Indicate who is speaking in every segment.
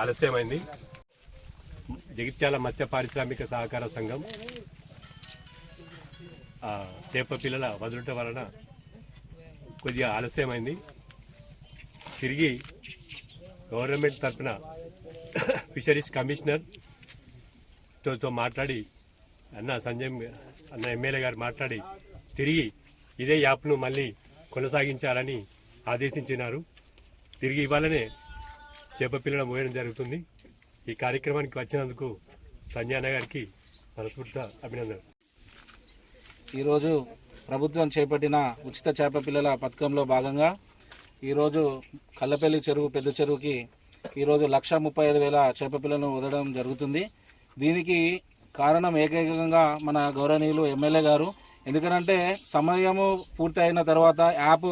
Speaker 1: ఆలస్యమైంది. జగిత్యాల మత్స్య పారిశ్రామిక సహకార సంఘం చేప పిల్లల వదులుట వలన కొద్దిగా ఆలస్యమైంది. తిరిగి గవర్నమెంట్ తరఫున ఫిషరీస్ కమిషనర్తో మాట్లాడి అన్న సంజయ్ అన్న ఎమ్మెల్యే గారు మాట్లాడి తిరిగి ఇదే యాప్ను మళ్ళీ కొనసాగించాలని ఆదేశించినారు. తిరిగి ఇవ్వాలనే చేపపిల్లడ మోయడం జరుగుతుంది. ఈ కార్యక్రమానికి వచ్చినందుకు సంజయ్ గారికి మనస్ఫూర్త అభినందనలు.
Speaker 2: ఈరోజు ప్రభుత్వం చేపట్టిన ఉచిత చేప పిల్లల పథకంలో భాగంగా ఈరోజు కల్లపల్లి చెరువు పెద్ద చెరువుకి ఈరోజు లక్ష ముప్పై ఐదు వేల చేప పిల్లలను వదలడం జరుగుతుంది. దీనికి కారణం ఏకైకంగా మన గౌరవనీయులు ఎమ్మెల్యే గారు. ఎందుకంటే సమయము పూర్తి అయిన తర్వాత యాప్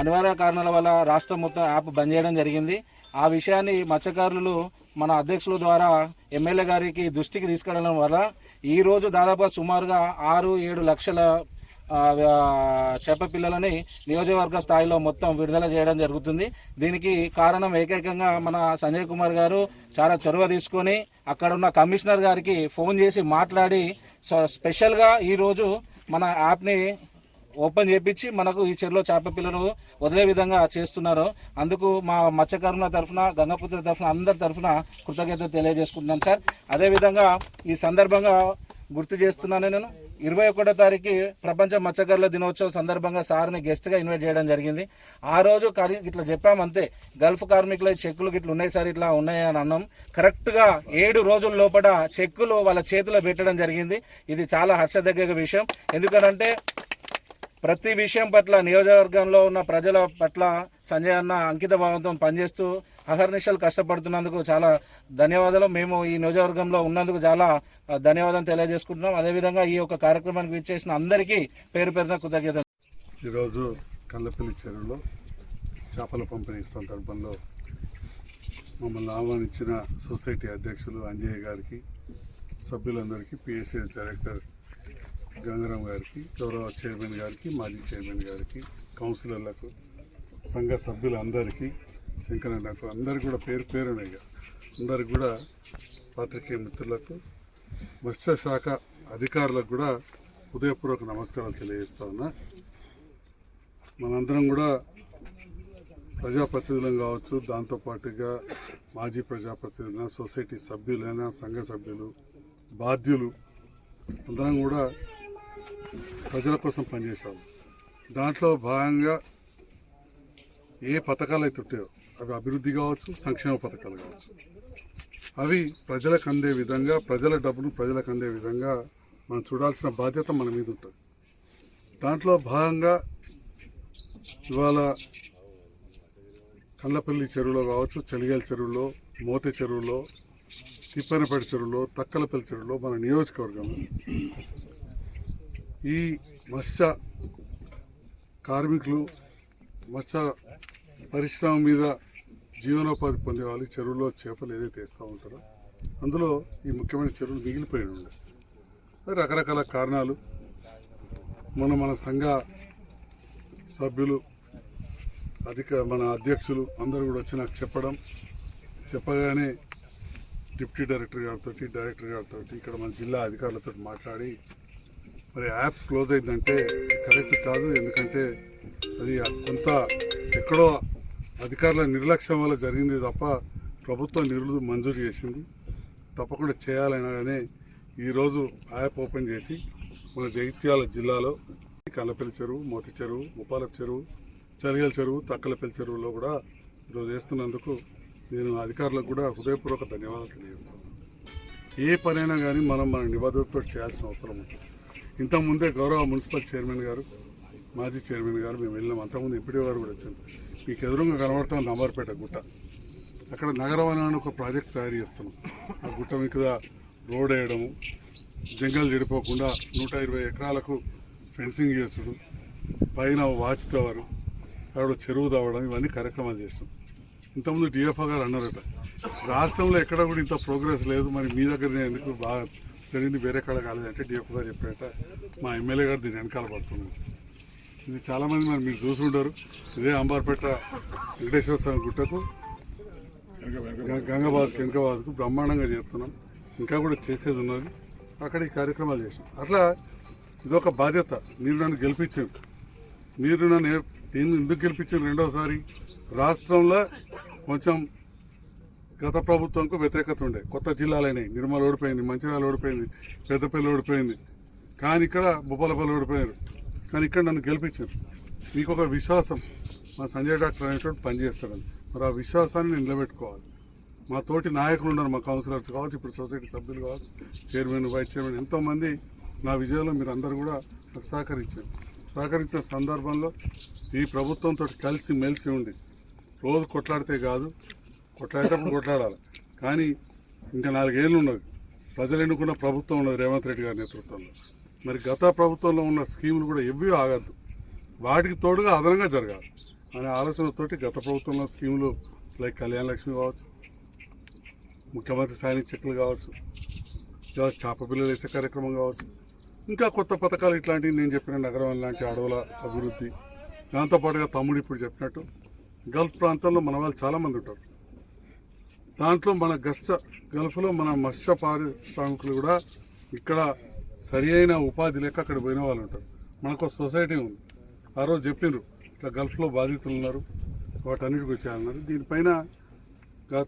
Speaker 2: అనివార్య కారణాల వల్ల రాష్ట్రం మొత్తం యాప్ బంద్ చేయడం జరిగింది. ఆ విషయాన్ని మత్స్యకారులు మన అధ్యక్షుల ద్వారా ఎమ్మెల్యే గారికి దృష్టికి తీసుకెళ్ళడం వల్ల ఈరోజు దాదాపు సుమారుగా ఆరు ఏడు లక్షల చెప్ప చేప పిల్లలని నియోజకవర్గ స్థాయిలో మొత్తం విడుదల చేయడం జరుగుతుంది. దీనికి కారణం ఏకైకంగా మన సంజయ్ కుమార్ గారు చాలా చొరవ తీసుకొని అక్కడ ఉన్న కమిషనర్ గారికి ఫోన్ చేసి మాట్లాడి స్పెషల్గా ఈరోజు మన యాప్ని ఓపెన్ చేపించి మనకు ఈ చెరువులో చేప పిల్లలు వదిలే విధంగా చేస్తున్నారు అందుకు మా మత్స్యకారుల తరఫున గంగపుత్ర తరఫున అందరి తరఫున కృతజ్ఞతలు తెలియజేసుకుంటున్నాను సార్. అదేవిధంగా ఈ సందర్భంగా గుర్తు చేస్తున్నాను నేను. ఇరవై ఒకటో తారీఖు ప్రపంచ మత్స్యకారుల దినోత్సవం సందర్భంగా సార్ని గెస్ట్గా ఇన్వైట్ చేయడం జరిగింది. ఆ రోజు కలి ఇట్లా చెప్పామంతే. గల్ఫ్ కార్మికుల చెక్కులు ఇట్లా ఉన్నాయి సార్ ఇట్లా ఉన్నాయి అని అన్నాం. కరెక్ట్గా ఏడు రోజుల లోపల చెక్కులు వాళ్ళ చేతిలో పెట్టడం జరిగింది. ఇది చాలా హర్షదగ్గ విషయం. ఎందుకనంటే ప్రతి విషయం పట్ల నియోజకవర్గంలో ఉన్న ప్రజల పట్ల సంజయ్ అన్న అంకిత భావంతో పనిచేస్తూ అహర్నిశలు కష్టపడుతున్నందుకు చాలా ధన్యవాదాలు. మేము ఈ నియోజకవర్గంలో ఉన్నందుకు చాలా ధన్యవాదం ధన్యవాదాలు తెలియజేసుకుంటున్నాం. అదేవిధంగా ఈ యొక్క కార్యక్రమానికి విచ్చేసిన అందరికీ పేరు పేరున కృతజ్ఞత
Speaker 3: ఈరోజు కల్లపల్లి చెరువులో చేపల పంపిణీ సందర్భంలో మమ్మల్ని ఆహ్వానించిన సొసైటీ అధ్యక్షులు అంజయ్య గారికి సభ్యులందరికీ పిఎస్ఎస్ డైరెక్టర్ గంగరాం గారికి గౌరవ చైర్మన్ గారికి మాజీ చైర్మన్ గారికి కౌన్సిలర్లకు సంఘ సభ్యులందరికీ శంకరన్నకు అందరికి కూడా పేరు పేరునయ్య అందరికి కూడా పాత్రికేయ మిత్రులకు మత్స్య శాఖ అధికారులకు కూడా హృదయపూర్వక నమస్కారాలు తెలియజేస్తా ఉన్నా. మనందరం కూడా ప్రజాప్రతినిధులం కావచ్చు దాంతోపాటుగా మాజీ ప్రజాప్రతినిధులైన సొసైటీ సభ్యులైన సంఘ సభ్యులు బాధ్యులు అందరం కూడా ప్రజల కోసం పనిచేసేవాళ్ళు దాంట్లో భాగంగా ఏ పథకాలు అయితే ఉంటాయో అవి అభివృద్ధి కావచ్చు సంక్షేమ పథకాలు కావచ్చు. అవి ప్రజలకు అందే విధంగా ప్రజల డబ్బును ప్రజలకు అందే విధంగా మనం చూడాల్సిన బాధ్యత మన మీద ఉంటుంది. దాంట్లో భాగంగా ఇవాళ కళ్ళపల్లి చెరువులో కావచ్చు చలిగల చెరువులో మోతే చెరువులో తిప్పనపేట చెరువులో తక్కలపల్లి చెరువులో మన నియోజకవర్గంలో ఈ మత్స్య కార్మికులు మత్స్య పరిశ్రమ మీద జీవనోపాధి పొందే వాళ్ళు చెరువులో చేపలు ఏదైతే వేస్తూ ఉంటారో అందులో ఈ ముఖ్యమైన చెరువులు మిగిలిపోయి ఉండే. రకరకాల కారణాలు మన మన సంఘ సభ్యులు అధిక మన అధ్యక్షులు అందరూ కూడా వచ్చి నాకు చెప్పడం చెప్పగానే డిప్యూటీ డైరెక్టర్ గారితో డైరెక్టర్ గారితో ఇక్కడ మన జిల్లా అధికారులతో మాట్లాడి మరి యాప్ క్లోజ్ అయిందంటే కరెక్ట్ కాదు ఎందుకంటే అది కొంత ఎక్కడో అధికారుల నిర్లక్ష్యం వల్ల జరిగింది తప్ప ప్రభుత్వం నిరులు మంజూరు చేసింది. తప్పకుండా చేయాలైనా కానీ ఈరోజు యాప్ ఓపెన్ చేసి మన జగిత్యాల జిల్లాలో కల్లపల్లి చెరువు మోతి చెరువు ముప్పాలపు చెరువు చలిగల చెరువు తక్కలపల్లి చెరువులో కూడా ఈరోజు వేస్తున్నందుకు నేను అధికారులకు కూడా హృదయపూర్వక ధన్యవాదాలు తెలియజేస్తాను ఏ పనైనా కానీ మనం మన నిబద్ధతతో చేయాల్సిన అవసరం ఉంటుంది. ఇంతకుముందే గౌరవ మున్సిపల్ చైర్మన్ గారు మాజీ చైర్మన్ గారు మేము వెళ్ళినాం. అంతకుముందు ఎంపీడీ గారు కూడా వచ్చారు. మీకు ఎదురుగా కనబడుతుంది నంబర్పేట గుట్ట. అక్కడ నగరవనం ఒక ప్రాజెక్ట్ తయారు చేస్తున్నాం. ఆ గుట్ట మీద రోడ్ వేయడము జంగల్ చెడిపోకుండా నూట ఇరవై ఎకరాలకు ఫెన్సింగ్ చేసుడు పైన వాచ్ టవర్ అక్కడ చెరువు తవ్వడం ఇవన్నీ కార్యక్రమాలు చేస్తాం ఇంతకుముందు డిఎఫ్ఓ గారు అన్నారట రాష్ట్రంలో ఎక్కడ కూడా ఇంత ప్రోగ్రెస్ లేదు మరి మీ దగ్గరనే ఎందుకు బాగా జరిగింది వేరే కాడ కాలేదంటే డిఎఫ్ గారు చెప్పేట మా ఎమ్మెల్యే గారు దీని వెనకాల పడుతుంది ఇది చాలామంది మరి మీరు చూసి ఉంటారు ఇదే అంబార్పేట వెంకటేశ్వర స్వామి గుట్టకు గ- గంగాబాద్ బ్రహ్మాండంగా చేస్తున్నాం ఇంకా కూడా చేసేది ఉన్నది. అక్కడ ఈ కార్యక్రమాలు చేసాం అట్లా ఇదొక బాధ్యత. మీరు నన్ను గెలిపించారు. మీరు నన్ను ఏ- దీన్ని ఎందుకు గెలిపించారు రెండోసారి? రాష్ట్రంలో కొంచెం గత ప్రభుత్వంకు వ్యతిరేకత ఉండే. కొత్త జిల్లాలైనవి నిర్మల్ ఓడిపోయింది మంచిర్యాల ఓడిపోయింది పెద్దపల్లి ఓడిపోయింది. కానీ ఇక్కడ భూపాలపల్లి ఓడిపోయారు. కానీ ఇక్కడ నన్ను గెలిపించారు. మీకు ఒక విశ్వాసం. మా సంజయ్ డాక్టర్ అనేటువంటి పనిచేస్తాడని. మరి ఆ విశ్వాసాన్ని నేను నిలబెట్టుకోవాలి. మా తోటి నాయకులు ఉన్నారు మా కౌన్సిలర్స్ కావచ్చు ఇప్పుడు సొసైటీ సభ్యులు కావచ్చు చైర్మన్ వైస్ చైర్మన్ ఎంతోమంది నా విజయంలో మీరు అందరూ కూడా నాకు సహకరించారు. సహకరించిన సందర్భంలో ఈ ప్రభుత్వంతో కలిసి మెలిసి ఉండి రోజు కొట్లాడితే కాదు కొట్లాడేటప్పుడు కొట్లాడాలి. కానీ ఇంకా నాలుగేళ్ళు ఉన్నది. ప్రజలు ఎన్నుకున్న ప్రభుత్వం ఉన్నది రేవంత్ రెడ్డి గారి నేతృత్వంలో. మరి గత ప్రభుత్వంలో ఉన్న స్కీములు కూడా ఎవ్వీ ఆగద్దు. వాటికి తోడుగా అదనంగా జరగాలి అనే ఆలోచనతోటి గత ప్రభుత్వంలో స్కీములు లైక్ కళ్యాణ లక్ష్మి కావచ్చు ముఖ్యమంత్రి సాయని చెక్కులు కావచ్చు లేదా చేప పిల్లలు వేసే కార్యక్రమం కావచ్చు ఇంకా కొత్త పథకాలు ఇట్లాంటివి నేను చెప్పిన నగరం లాంటి అడవుల అభివృద్ధి. దాంతోపాటుగా తమ్ముడు ఇప్పుడు చెప్పినట్టు గల్ఫ్ ప్రాంతంలో మన వాళ్ళు చాలామంది ఉంటారు. దాంట్లో మన గస్త గల్ఫ్లో మన మత్స్య పారిశ్రామికులు కూడా ఇక్కడ సరి అయిన ఉపాధి లేక అక్కడ పోయిన వాళ్ళు ఉంటారు. మనకు సొసైటీ ఉంది. ఆ రోజు చెప్పిండ్రు ఇట్లా గల్ఫ్లో బాధితులు ఉన్నారు వాటన్నిటికి వచ్చాయన్నారు దీనిపైన గత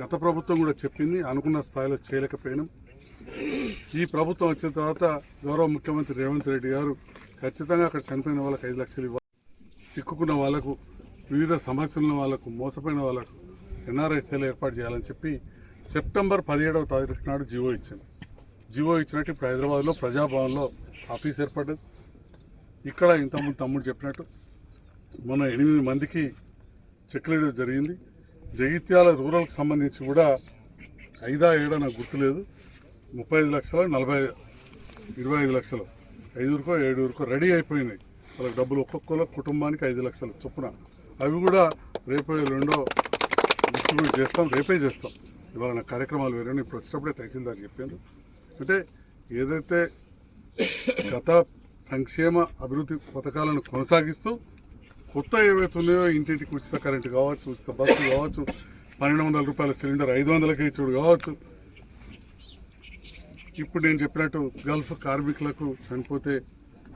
Speaker 3: గత ప్రభుత్వం కూడా చెప్పింది అనుకున్న స్థాయిలో చేయలేకపోయినాం. ఈ ప్రభుత్వం వచ్చిన తర్వాత గౌరవ ముఖ్యమంత్రి రేవంత్ రెడ్డి గారు ఖచ్చితంగా అక్కడ చనిపోయిన వాళ్ళకి ఐదు లక్షలు ఇవ్వాలి. చిక్కుకున్న వాళ్ళకు వివిధ సమస్యలు ఉన్న వాళ్ళకు మోసపోయిన వాళ్ళకు ఎన్ఆర్ఐసీలు ఏర్పాటు చేయాలని చెప్పి సెప్టెంబర్ పదిహేడవ తారీఖు నాడు జివో ఇచ్చింది. జివో ఇచ్చినట్టు ఇప్పుడు హైదరాబాద్లో ప్రజాభవన్లో ఆఫీస్ ఏర్పడ్డది. ఇక్కడ ఇంతకుముందు తమ్ముడు చెప్పినట్టు మొన్న ఎనిమిది మందికి చెక్లేయడం జరిగింది. జగిత్యాల రూరల్కి సంబంధించి కూడా ఐదా ఏడా నాకు గుర్తులేదు. ముప్పై ఐదు లక్షలు నలభై ఇరవై ఐదు లక్షలు. ఐదుగురికో ఏడుగురికో రెడీ అయిపోయినాయి. వాళ్ళకి డబ్బులు ఒక్కొక్కరు కుటుంబానికి ఐదు లక్షలు చొప్పున. అవి కూడా రేపు రెండో డిస్ట్రిబ్యూట్ చేస్తాం రేపే చేస్తాం. ఇవాళ నా కార్యక్రమాలు వేరే ఇప్పుడు వచ్చినప్పుడే తహసీల్దార్ చెప్పారు. అంటే ఏదైతే గత సంక్షేమ అభివృద్ధి పథకాలను కొనసాగిస్తూ కొత్త ఏవైతే ఉన్నాయో ఇంటింటికి ఉచిత కరెంటు కావచ్చు ఉచిత బస్సు కావచ్చు పన్నెండు వందల రూపాయల సిలిండర్ ఐదు వందలకి ఇచ్చుడు కావచ్చు. ఇప్పుడు నేను చెప్పినట్టు గల్ఫ్ కార్మికులకు చనిపోతే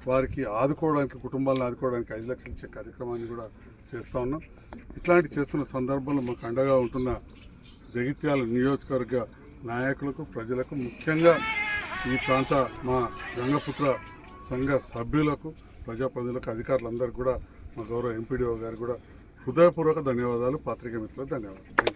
Speaker 3: వారికి ఆదుకోవడానికి కుటుంబాలను ఆదుకోవడానికి ఐదు లక్షలు ఇచ్చే కార్యక్రమాన్ని కూడా చేస్తూ ఉన్నాం. ఇట్లాంటి చేస్తున్న సందర్భంలో మాకు అండగా ఉంటున్న జగిత్యాల నియోజకవర్గ నాయకులకు ప్రజలకు ముఖ్యంగా ఈ ప్రాంత మా గంగపుత్ర సంఘ సభ్యులకు ప్రజాప్రతినిధులకు అధికారులందరికీ కూడా మా గౌరవ ఎంపీడీఓ గారు కూడా హృదయపూర్వక ధన్యవాదాలు పాత్రికేయ మిత్రులకు ధన్యవాదాలు.